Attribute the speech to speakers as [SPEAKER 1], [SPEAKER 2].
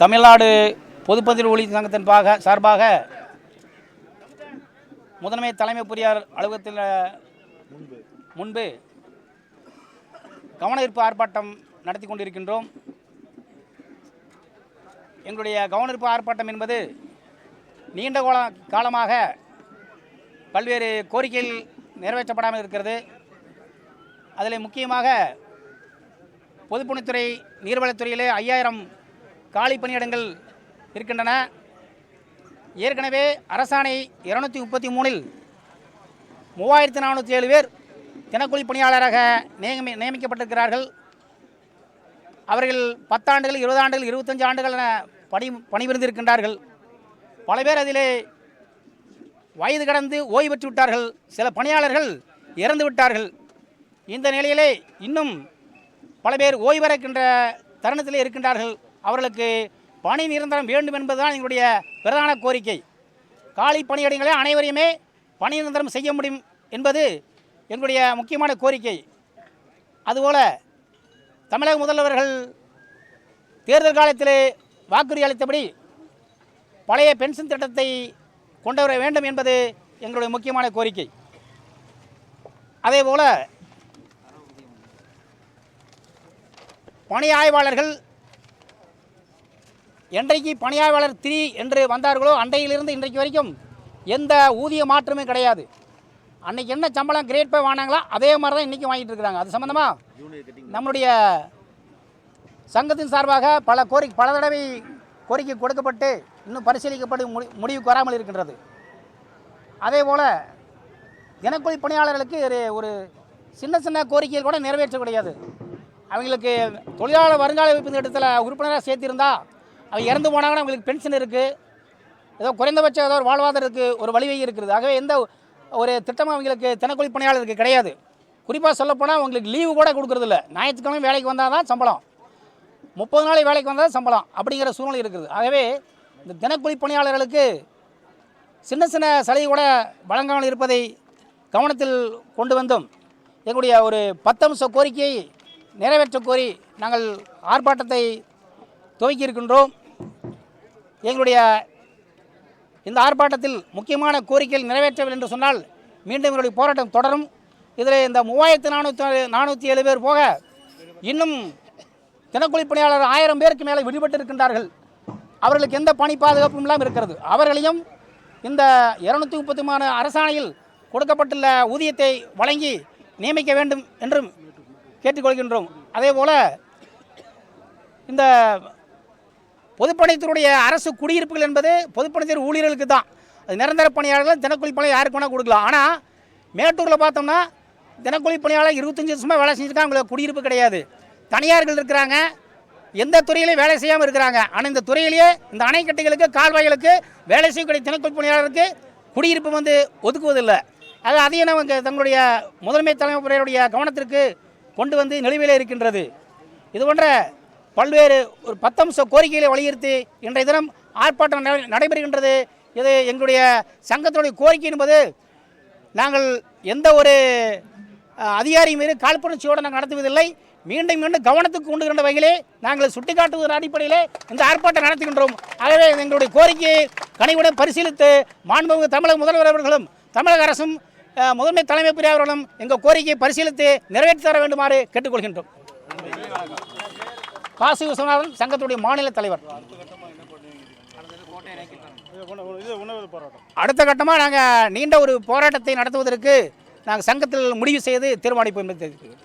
[SPEAKER 1] தமிழ்நாடு பொதுப்பதிவு ஊழியர் சங்கத்தின் பாக சார்பாக முதன்மை தலைமை புரியார் அலுவலகத்தில் முன்பு கவனஈர்ப்பு ஆர்ப்பாட்டம் நடத்தி கொண்டிருக்கின்றோம். எங்களுடைய கவனர்ப்பு ஆர்ப்பாட்டம் என்பது நீண்ட கோல காலமாக பல்வேறு கோரிக்கைகள் நிறைவேற்றப்படாமல் இருக்கிறது. அதில் முக்கியமாக பொதுப்பணித்துறை நீர்வளத்துறையிலே ஐயாயிரம் காலி பணியிடங்கள் இருக்கின்றன. ஏற்கனவே அரசாணை இருநூத்தி முப்பத்தி மூணில் மூவாயிரத்தி நானூற்றி ஏழு பேர் தினக்கூலி பணியாளராக நியமி நியமிக்கப்பட்டிருக்கிறார்கள். அவர்கள் பத்தாண்டுகள் இருபது ஆண்டுகள் இருபத்தஞ்சு ஆண்டுகள் என பணி பணிபுரிந்திருக்கின்றார்கள். பல பேர் அதிலே வயது கடந்து ஓய்வு பெற்று விட்டார்கள். சில பணியாளர்கள் இறந்து விட்டார்கள். இந்த நிலையிலே இன்னும் பல பேர் ஓய்வு தருணத்திலே இருக்கின்றார்கள். அவர்களுக்கு பணி நிரந்தரம் வேண்டும் என்பதுதான் எங்களுடைய பிரதான கோரிக்கை. காலி பணியிடங்களை அனைவரையுமே பணி நிரந்தரம் செய்ய முடியும் என்பது எங்களுடைய முக்கியமான கோரிக்கை. அதுபோல் தமிழக முதல்வர்கள் தேர்தல் காலத்திலே வாக்குறுதி அளித்தபடி பழைய பென்ஷன் திட்டத்தை கொண்டு வர வேண்டும் என்பது எங்களுடைய முக்கியமான கோரிக்கை. அதேபோல பணி ஆய்வாளர்கள் என்றைக்கு பணியாளர் த்ரீ என்று வந்தார்களோ அன்றையிலிருந்து இன்றைக்கு வரைக்கும் எந்த ஊதிய மாற்றமே கிடையாது. அன்றைக்கி என்ன சம்பளம் கிரேட் பே வாங்கினாங்களோ அதே மாதிரி தான் இன்றைக்கி வாங்கிட்டு இருக்கிறாங்க. அது சம்மந்தமாக நம்மளுடைய சங்கத்தின் சார்பாக பல கோரிக்கை பல தடவை கோரிக்கை கொடுக்கப்பட்டு இன்னும் பரிசீலிக்கப்பட்டு முடி முடிவுக்கு வராமல் இருக்கின்றது. அதே போல் தினக்கூலி பணியாளர்களுக்கு ஒரு ஒரு சின்ன சின்ன கோரிக்கைகள் கூட நிறைவேற்ற கிடையாது. அவங்களுக்கு தொழிலாளர் வருங்கால வைப்பு திட்டத்தில் உறுப்பினராக சேர்த்திருந்தால் அவங்க இறந்து போனாங்கன்னா அவங்களுக்கு பென்ஷன் இருக்குது ஏதோ குறைந்தபட்சம் ஏதோ ஒரு வாழ்வாதாரம் இருக்குது ஒரு வழிவகை இருக்குது ஆகவே எந்த ஒரு திட்டமும் அவங்களுக்கு தினக்கூலி பணியாளருக்கு கிடையாது. குறிப்பாக சொல்லப்போனால் அவங்களுக்கு லீவு கூட கொடுக்குறதில்ல. ஞாயிற்றுக்கிழமை வேலைக்கு வந்தால் தான் சம்பளம். முப்பது நாள் வேலைக்கு வந்தால் தான் சம்பளம் அப்படிங்கிற சூழ்நிலை இருக்குது. ஆகவே இந்த தினக்கூலி பணியாளர்களுக்கு சின்ன சின்ன சலுகை கூட வழங்காமல் இருப்பதை கவனத்தில் கொண்டு வந்தும் எங்களுடைய ஒரு பத்தம்ச கோரிக்கையை நிறைவேற்ற கோரி நாங்கள் ஆர்ப்பாட்டத்தை துவக்கி இருக்கின்றோம் எங்களுடைய இந்த ஆர்ப்பாட்டத்தில் முக்கியமான கோரிக்கைகள் நிறைவேற்றவில்லை என்று சொன்னால் மீண்டும் எங்களுடைய போராட்டம் தொடரும். இதில் இந்த மூவாயிரத்து நானூற்றி நானூற்றி ஏழு பேர் போக இன்னும் தினக்கூலி பணியாளர் ஆயிரம் பேருக்கு மேலே விடுபட்டு இருக்கின்றார்கள் அவர்களுக்கு எந்த பணி பாதுகாப்பும் இல்லாமல் இருக்கிறது. அவர்களையும் இந்த இருநூத்தி முப்பத்தி மூணு அரசாணையில் கொடுக்கப்பட்டுள்ள ஊதியத்தை வழங்கி நியமிக்க வேண்டும் என்றும் கேட்டுக்கொள்கின்றோம். அதே போல் இந்த பொதுப்பணித்துறையுடைய அரசு குடியிருப்புகள் என்பது பொதுப்பணித்துறை ஊழியர்களுக்கு தான். அது நிரந்தர பணியாளர்கள் தினக்கூலி பணி யாருக்கு வேணால் கொடுக்கலாம். ஆனால் மேட்டூரில் பார்த்தோம்னா தினக்கூலி பணியாளர் இருபத்தஞ்சி வருஷமாக வேலை செஞ்சுருக்காங்க. அவங்களுக்கு குடியிருப்பு கிடையாது. தனியார்கள் இருக்கிறாங்க. எந்த துறையிலையும் வேலை செய்யாமல் இருக்கிறாங்க. ஆனால் இந்த துறையிலேயே இந்த அணைக்கட்டைகளுக்கு கால்வாய்களுக்கு வேலை செய்யக்கூடிய தினக்கூலி பணியாளருக்கு குடியிருப்பு வந்து ஒதுக்குவதில்லை. அது அதையும் அவங்க தங்களுடைய முதன்மை தலைமுறையுடைய கவனத்திற்கு கொண்டு வந்து நிலுவையில் இருக்கின்றது. இது போன்ற பல்வேறு ஒரு பத்தம்ச கோரிக்கைகளை வலியுறுத்தி இன்றைய தினம் ஆர்ப்பாட்டம் நடைபெறுகின்றது. இது எங்களுடைய சங்கத்தினுடைய கோரிக்கை என்பது நாங்கள் எந்த ஒரு அஹ், அதிகாரி மீது காழ்ப்புணர்ச்சியோடு நாங்கள் நடத்துவதில்லை. மீண்டும் மீண்டும் கவனத்துக்கு கொண்டுகின்ற வகையிலே நாங்கள் சுட்டிக்காட்டுவதன் அடிப்படையிலே இந்த ஆர்ப்பாட்டம் நடத்துகின்றோம். ஆகவே எங்களுடைய கோரிக்கையை கனிவுடன் பரிசீலித்து மாண்புமிகு தமிழக முதல்வர் அவர்களும் தமிழக அரசும் முதன்மை தலைமை பிரியாளர்களும் எங்கள் கோரிக்கையை பரிசீலித்து நிறைவேற்றி தர வேண்டுமாறு கேட்டுக்கொள்கின்றோம். காசி விஸ்வநாதன் சங்கத்துடைய மாநில தலைவர் அடுத்த கட்டமாக நாங்கள் நீண்ட ஒரு போராட்டத்தை நடத்துவதற்கு நாங்கள் சங்கத்தில் முடிவு செய்து தீர்மானிப்போம் என்று தெரிவித்துக்கிறேன்.